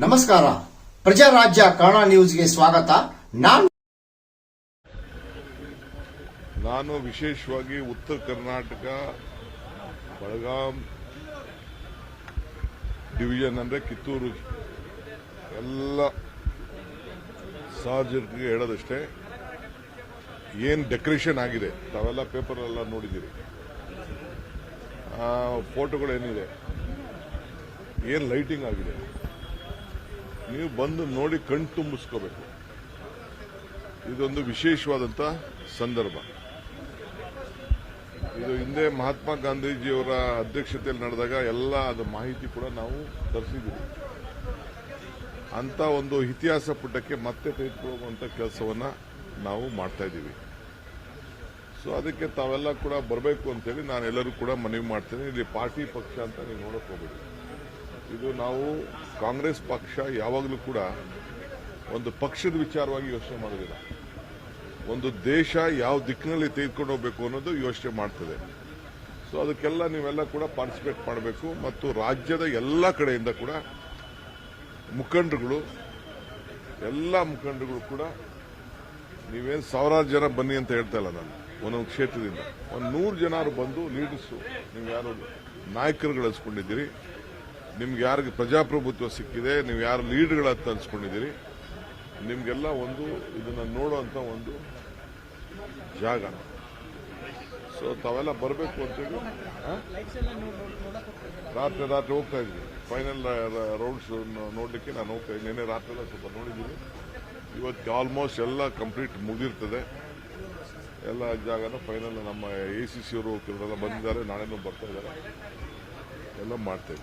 ನಮಸ್ಕಾರ. ಪ್ರಜಾರಾಜ್ಯ ಕನ್ನಡ ನ್ಯೂಸ್ಗೆ ಸ್ವಾಗತ. ನಾನು ನಾನು ವಿಶೇಷವಾಗಿ ಉತ್ತರ ಕರ್ನಾಟಕ ಬೆಳಗಾಂ ಡಿವಿಷನ್ ಅಂದರೆ ಕಿತ್ತೂರು ಎಲ್ಲ ಸಾರ್ವಜನಿಕರಿಗೆ ಹೇಳೋದಷ್ಟೇ, ಏನು ಡೆಕೋರೇಷನ್ ಆಗಿದೆ, ತಾವೆಲ್ಲ ಪೇಪರೆಲ್ಲ ನೋಡಿದ್ದೀರಿ. ಫೋಟೋಗಳೇನಿದೆ, ಏನು ಲೈಟಿಂಗ್ ಆಗಿದೆ? ನೀವು ಬಂದು ನೋಡಿ ಕಣ್ ತುಂಬಿಸ್ಕೋಬೇಕು. ಇದೊಂದು ವಿಶೇಷವಾದಂಥ ಸಂದರ್ಭ. ಇದು ಹಿಂದೆ ಮಹಾತ್ಮ ಗಾಂಧೀಜಿಯವರ ಅಧ್ಯಕ್ಷತೆಯಲ್ಲಿ ನಡೆದಾಗ ಎಲ್ಲ ಅದು ಮಾಹಿತಿ ಕೂಡ ನಾವು ತರಿಸಿದ್ದೀವಿ. ಅಂತ ಒಂದು ಇತಿಹಾಸ ಪುಟಕ್ಕೆ ಮತ್ತೆ ತೆಗೆದುಕೊಳ್ಳುವಂಥ ಕೆಲಸವನ್ನ ನಾವು ಮಾಡ್ತಾ ಇದ್ದೀವಿ. ಸೊ ಅದಕ್ಕೆ ತಾವೆಲ್ಲ ಕೂಡ ಬರಬೇಕು ಅಂತೇಳಿ ನಾನು ಎಲ್ಲರೂ ಕೂಡ ಮನವಿ ಮಾಡ್ತೇನೆ. ಇಲ್ಲಿ ಪಾರ್ಟಿ ಪಕ್ಷ ಅಂತ ನೀವು ನೋಡಕ್ ಹೋಗ್ಬೇಡಿ. ಇದು ನಾವು ಕಾಂಗ್ರೆಸ್ ಪಕ್ಷ ಯಾವಾಗಲೂ ಕೂಡ ಒಂದು ಪಕ್ಷದ ವಿಚಾರವಾಗಿ ಯೋಚನೆ ಮಾಡೋದಿಲ್ಲ. ಒಂದು ದೇಶ ಯಾವ ದಿಕ್ಕಿನಲ್ಲಿ ತೆಗೆದುಕೊಂಡು ಹೋಗಬೇಕು ಅನ್ನೋದು ಯೋಚನೆ ಮಾಡ್ತದೆ. ಸೊ ಅದಕ್ಕೆಲ್ಲ ನೀವೆಲ್ಲ ಕೂಡ ಪಾರ್ಟಿಸಿಪೇಟ್ ಮಾಡಬೇಕು ಮತ್ತು ರಾಜ್ಯದ ಎಲ್ಲ ಕಡೆಯಿಂದ ಕೂಡ ಮುಖಂಡರುಗಳು, ಎಲ್ಲ ಮುಖಂಡರುಗಳು ಕೂಡ ನೀವೇನು ಸಾವಿರಾರು ಜನ ಬನ್ನಿ ಅಂತ ಹೇಳ್ತಾ ಇಲ್ಲ ನಾನು ಒಂದೊಂದು ಕ್ಷೇತ್ರದಿಂದ. ಒಂದು ನೂರು ಜನರು ಬಂದು ಲೀಡರ್ಸು ನೀವು ಯಾರು ನಾಯಕರುಗಳು ಅನ್ಸ್ಕೊಂಡಿದ್ದೀರಿ ನಿಮ್ಗೆ ಯಾರಿಗೆ ಪ್ರಜಾಪ್ರಭುತ್ವ ಸಿಕ್ಕಿದೆ, ನೀವು ಯಾರು ಲೀಡರ್ಗಳ ಅನ್ಸ್ಕೊಂಡಿದ್ದೀರಿ, ನಿಮಗೆಲ್ಲ ಒಂದು ಇದನ್ನ ನೋಡುವಂತ ಒಂದು ಜಾಗ. ಸೊ ತಾವೆಲ್ಲ ಬರಬೇಕು ಅಂತೇಳಿ? ರಾತ್ರಿ ರಾತ್ರಿ ಹೋಗ್ತಾ ಇದ್ವಿ. ಫೈನಲ್ ರೌಂಡ್ಸ್ ನೋಡಲಿಕ್ಕೆ ನಾನು ಹೋಗ್ತಾ ಇದ್ದೀನಿ ನಿನ್ನೆ ರಾತ್ರಿ ಎಲ್ಲ ಸ್ವಲ್ಪ ನೋಡಿದ್ದೀನಿ. ಇವತ್ತು ಆಲ್ಮೋಸ್ಟ್ ಎಲ್ಲ ಕಂಪ್ಲೀಟ್ ಮುಗಿರ್ತದೆ. ಎಲ್ಲ ಜಾಗನ ಫೈನಲ್ ನಮ್ಮ ಎ ಸಿ ಸಿ ಅವರು ಕೆಲವರೆಲ್ಲ ಬಂದಿದ್ದಾರೆ. ನಾಳೆನೂ ಬರ್ತಾ ಇದ್ದಾರೆ. ಎಲ್ಲ ಮಾಡ್ತೇವೆ.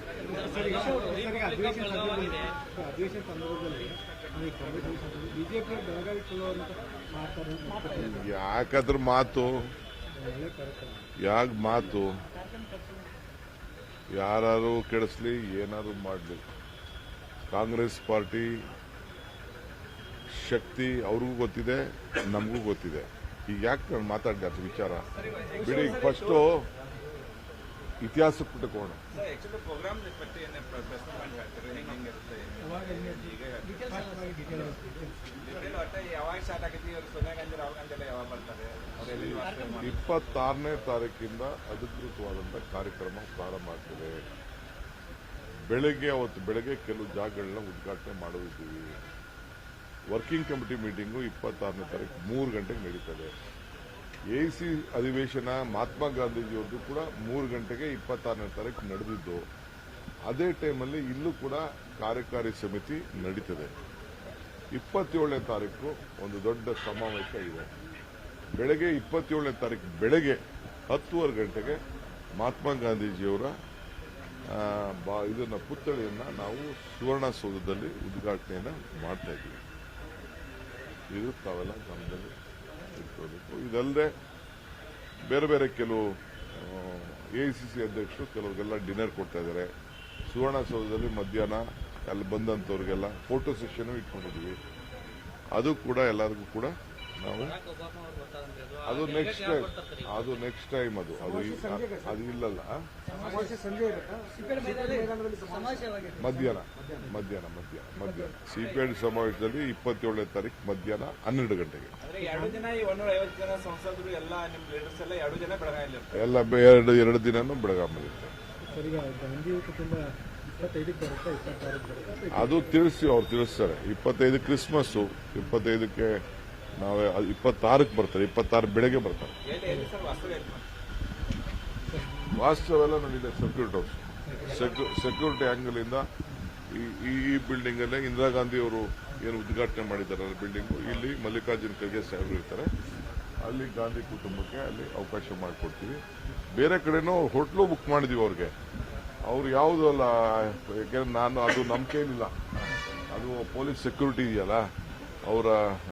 ಯಾಕದ್ರ ಮಾತು, ಯಾಕೆ ಮಾತು? ಯಾರು ಕೆಡಿಸ್ಲಿ, ಏನಾದ್ರು ಮಾಡಲಿ. ಕಾಂಗ್ರೆಸ್ ಪಾರ್ಟಿ ಶಕ್ತಿ ಅವ್ರಿಗೂ ಗೊತ್ತಿದೆ, ನಮಗೂ ಗೊತ್ತಿದೆ. ಈಗ ಯಾಕೆ ನಾನು ಮಾತಾಡಿದೆ ಅದು ವಿಚಾರ? ಬಿಡಿ ಫಸ್ಟು ಇತಿಹಾಸ ಪುಟಕೋಣ ಇಪ್ಪತ್ತಾರನೇ ತಾರೀಕಿಂದ ಅಧಿಕೃತವಾದಂಥ ಕಾರ್ಯಕ್ರಮ ಪ್ರಾರಂಭ ಆಗ್ತದೆ. ಬೆಳಗ್ಗೆ ಅವತ್ತು ಬೆಳಗ್ಗೆ ಕೆಲವು ಜಾಗಗಳನ್ನ ಉದ್ಘಾಟನೆ ಮಾಡೋದಿದ್ದೀವಿ ವರ್ಕಿಂಗ್ ಕಮಿಟಿ ಮೀಟಿಂಗು ಇಪ್ಪತ್ತಾರನೇ ತಾರೀಕು ಮೂರು ಗಂಟೆಗೆ ನಡೀತದೆ. ಎ ಸಿ ಅಧಿವೇಶನ ಮಹಾತ್ಮ ಗಾಂಧೀಜಿಯವ್ರದ್ದು ಕೂಡ ಮೂರು ಗಂಟೆಗೆ ಇಪ್ಪತ್ತಾರನೇ ತಾರೀಕು ನಡೆದಿದ್ದು, ಅದೇ ಟೈಮಲ್ಲಿ ಇಲ್ಲೂ ಕೂಡ ಕಾರ್ಯಕಾರಿ ಸಮಿತಿ ನಡೀತದೆ. ಇಪ್ಪತ್ತೇಳನೇ ತಾರೀಕು ಒಂದು ದೊಡ್ಡ ಸಮಾವೇಶ ಇದೆ. ಬೆಳಗ್ಗೆ ಇಪ್ಪತ್ತೇಳನೇ ತಾರೀಕು ಬೆಳಗ್ಗೆ ಹತ್ತುವರೆ ಗಂಟೆಗೆ ಮಹಾತ್ಮ ಗಾಂಧೀಜಿಯವರ ಬಾ- ಇದನ್ನ ಪುತ್ಥಳಿಯನ್ನು ನಾವು ಸುವರ್ಣಸೌಧದಲ್ಲಿ ಸೌಧದಲ್ಲಿ ಮಾಡ್ತಾ ಇದ್ದೀವಿ. ಇದು ತಾವೆಲ್ಲ ಗಮನದಲ್ಲಿ ಇಟ್ಕೋಬೇಕು ಇದಲ್ಲದೆ ಬೇರೆ ಬೇರೆ ಕೆಲವು ಎಐಸಿಸಿ ಅಧ್ಯಕ್ಷರು ಕೆಲವರಿಗೆಲ್ಲ ಡಿನ್ನರ್ ಕೊಡ್ತಾ ಇದ್ದಾರೆ. ಸುವರ್ಣಸೌಧದಲ್ಲಿ ಮಧ್ಯಾಹ್ನ ಅಲ್ಲಿ ಬಂದಂಥವ್ರಿಗೆಲ್ಲ ಫೋಟೋ ಸೆಷನ್ ಇಟ್ಕೊಂಡಿದ್ದೀವಿ. ಅದು ಕೂಡ ಎಲ್ಲರಿಗೂ ಕೂಡ ನಾವು ಅದು ನೆಕ್ಸ್ಟ್ ಟೈಮ್ ಅದು ನೆಕ್ಸ್ಟ್ ಟೈಮ್ ಅದು. ಅದು ಅದು ಇಲ್ಲಲ್ಲ. ಮಧ್ಯಾಹ್ನ. ಮಧ್ಯಾಹ್ನ ಮಧ್ಯಾಹ್ನ ಮಧ್ಯಾಹ್ನ. ಸಿಪಿಐ ಸಮಾವೇಶದಲ್ಲಿ ಇಪ್ಪತ್ತೇಳನೇ ತಾರೀಕು ಮಧ್ಯಾಹ್ನ ಹನ್ನೆರಡು ಗಂಟೆಗೆ. ಎಲ್ಲ ನಿಮ್ ಲೀಡರ್ಸ್ ಎಲ್ಲ ಎರಡು ಎರಡು ದಿನ ದಿನನೂ ಬರುತ್ತೆ ಅದು ತಿಳಿಸಿ ಅವ್ರು ತಿಳಿಸ್ತಾರೆ. ಇಪ್ಪತ್ತೈದು ಕ್ರಿಸ್ಮಸ್ಸು ಇಪ್ಪತ್ತೈದಕ್ಕೆ ನಾವೇ ಇಪ್ಪತ್ತಾರಕ್ಕೆ ಬರ್ತಾರೆ, ಇಪ್ಪತ್ತಾರು ಬೆಳಗ್ಗೆ ಬರ್ತಾರೆ. ವಾಸ್ತವೆಲ್ಲ ನಡೀಇದೆ ಸೆಕ್ಯೂರಿಟಿ ಹೌಸ್ ಸೆಕ್ಯೂರಿಟಿ ಆಂಗಲ್ ಇಂದ ಈ- ಈ ಈ ಬಿಲ್ಡಿಂಗ್ ಅಲ್ಲೇ ಇಂದಿರಾ ಗಾಂಧಿ ಅವರು ಏನು ಉದ್ಘಾಟನೆ ಮಾಡಿದ್ದಾರೆ ಬಿಲ್ಡಿಂಗ್ ಇಲ್ಲಿ ಮಲ್ಲಿಕಾರ್ಜುನ್ ಖರ್ಗೆ ಸಾಹೇಬರು ಇರ್ತಾರೆ. ಅಲ್ಲಿ ಗಾಂಧಿ ಕುಟುಂಬಕ್ಕೆ ಅಲ್ಲಿ ಅವಕಾಶ ಮಾಡಿಕೊಡ್ತೀವಿ. ಬೇರೆ ಕಡೆನೂ ಹೋಟ್ಲು ಬುಕ್ ಮಾಡಿದೀವಿ ಅವ್ರಿಗೆ. ಅವ್ರು ಯಾವುದು ಅಲ್ಲ, ಯಾಕೆಂದ್ರೆ ನಾನು ಅದು ನಂಬಿಕೆ ಏನಿಲ್ಲ. ಅದು ಪೊಲೀಸ್ ಸೆಕ್ಯೂರಿಟಿ ಇದೆಯಲ್ಲ, ಅವರ